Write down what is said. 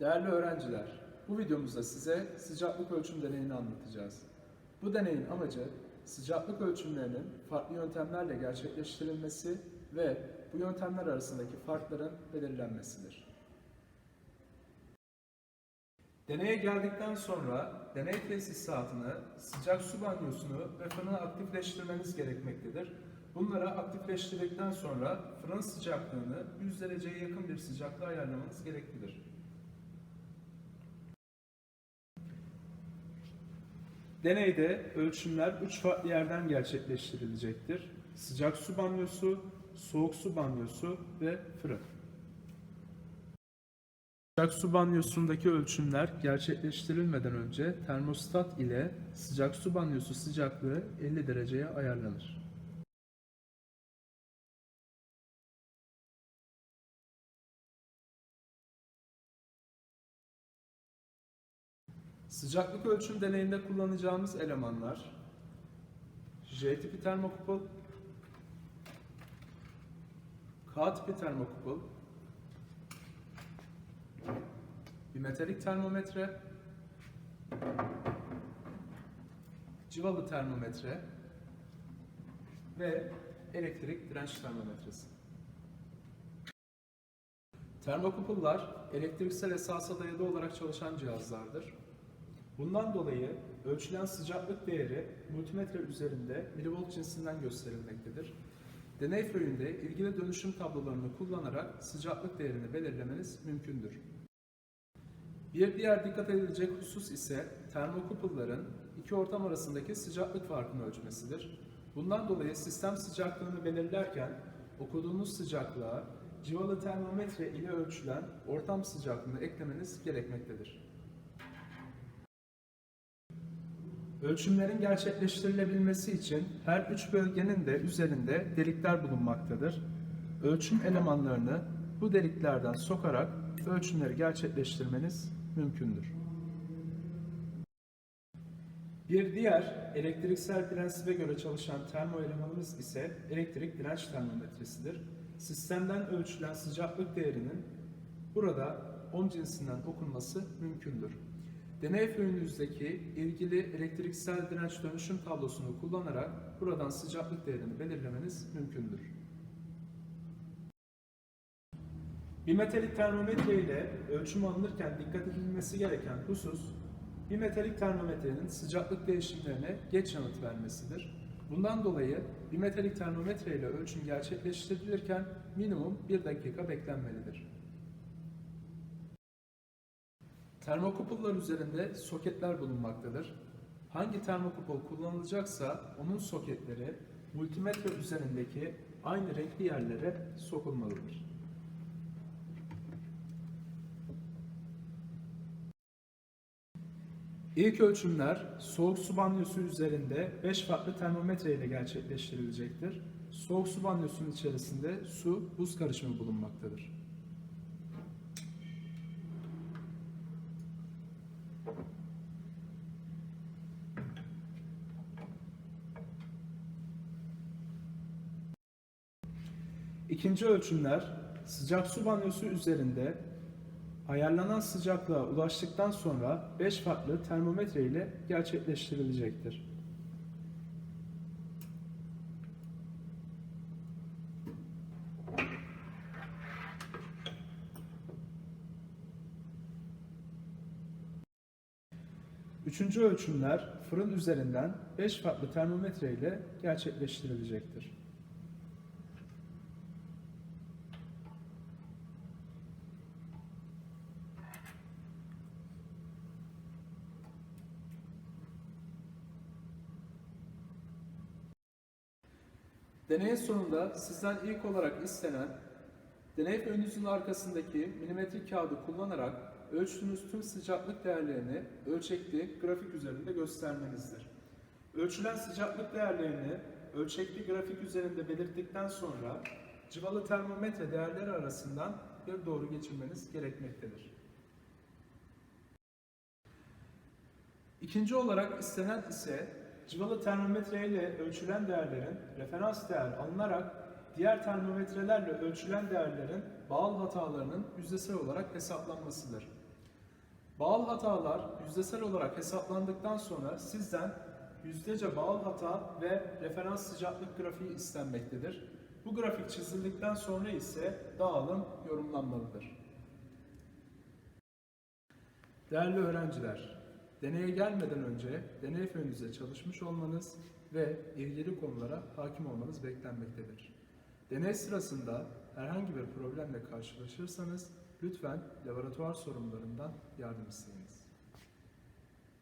Değerli öğrenciler, bu videomuzda size sıcaklık ölçüm deneyini anlatacağız. Bu deneyin amacı sıcaklık ölçümlerinin farklı yöntemlerle gerçekleştirilmesi ve bu yöntemler arasındaki farkların belirlenmesidir. Deneye geldikten sonra deney tesisatını, sıcak su banyosunu ve fırını aktifleştirmeniz gerekmektedir. Bunları aktifleştirdikten sonra fırın sıcaklığını 100 dereceye yakın bir sıcaklığa ayarlamanız gereklidir. Deneyde ölçümler 3 farklı yerden gerçekleştirilecektir. Sıcak su banyosu, soğuk su banyosu ve fırın. Sıcak su banyosundaki ölçümler gerçekleştirilmeden önce termostat ile sıcak su banyosu sıcaklığı 50 dereceye ayarlanır. Sıcaklık ölçüm deneyinde kullanacağımız elemanlar. J tipi termokupul, K tipi termokupul, bir metalik termometre, civalı termometre. Ve elektrik direnç termometresi. Termokupullar elektriksel esasa dayalı olarak çalışan cihazlardır. Bundan dolayı ölçülen sıcaklık değeri multimetre üzerinde milivolt cinsinden gösterilmektedir. Deney föyünde ilgili dönüşüm tablolarını kullanarak sıcaklık değerini belirlemeniz mümkündür. Bir diğer dikkat edilecek husus ise termokupulların iki ortam arasındaki sıcaklık farkını ölçmesidir. Bundan dolayı sistem sıcaklığını belirlerken okuduğunuz sıcaklığa civalı termometre ile ölçülen ortam sıcaklığını eklemeniz gerekmektedir. Ölçümlerin gerçekleştirilebilmesi için her üç bölgenin de üzerinde delikler bulunmaktadır. Ölçüm elemanlarını bu deliklerden sokarak ölçümleri gerçekleştirmeniz mümkündür. Bir diğer elektriksel prensibe göre çalışan termo elemanımız ise elektrik direnç termometresidir. Sistemden ölçülen sıcaklık değerinin burada ohm cinsinden okunması mümkündür. Deney föyünüzdeki ilgili elektriksel direnç dönüşüm tablosunu kullanarak buradan sıcaklık değerini belirlemeniz mümkündür. Bir metalik termometre ile ölçüm alınırken dikkat edilmesi gereken husus, bir metalik termometrenin sıcaklık değişimlerine geç yanıt vermesidir. Bundan dolayı bir metalik termometre ile ölçüm gerçekleştirilirken minimum 1 dakika beklenmelidir. Termokupullar üzerinde soketler bulunmaktadır. Hangi termokupul kullanılacaksa onun soketleri multimetre üzerindeki aynı renkli yerlere sokulmalıdır. İlk ölçümler soğuk su banyosu üzerinde 5 farklı termometre ile gerçekleştirilecektir. Soğuk su banyosunun içerisinde su buz karışımı bulunmaktadır. İkinci ölçümler sıcak su banyosu üzerinde ayarlanan sıcaklığa ulaştıktan sonra 5 farklı termometre ile gerçekleştirilecektir. Üçüncü ölçümler fırın üzerinden 5 farklı termometre ile gerçekleştirilecektir. Deneyin sonunda sizden ilk olarak istenen deney önünüzün arkasındaki milimetrik kağıdı kullanarak ölçtüğünüz tüm sıcaklık değerlerini ölçekli grafik üzerinde göstermenizdir. Ölçülen sıcaklık değerlerini ölçekli grafik üzerinde belirttikten sonra civalı termometre değerleri arasından bir doğru geçirmeniz gerekmektedir. İkinci olarak istenen ise civalı termometre ile ölçülen değerlerin referans değer alınarak diğer termometrelerle ölçülen değerlerin bağıl hatalarının yüzdesel olarak hesaplanmasıdır. Bağıl hatalar yüzdesel olarak hesaplandıktan sonra sizden yüzdece bağıl hata ve referans sıcaklık grafiği istenmektedir. Bu grafik çizildikten sonra ise dağılım yorumlanmalıdır. Değerli öğrenciler, deneye gelmeden önce deney fönünüze çalışmış olmanız ve ilgili konulara hakim olmanız beklenmektedir. Deney sırasında herhangi bir problemle karşılaşırsanız lütfen laboratuvar sorumlularından yardım isteyiniz.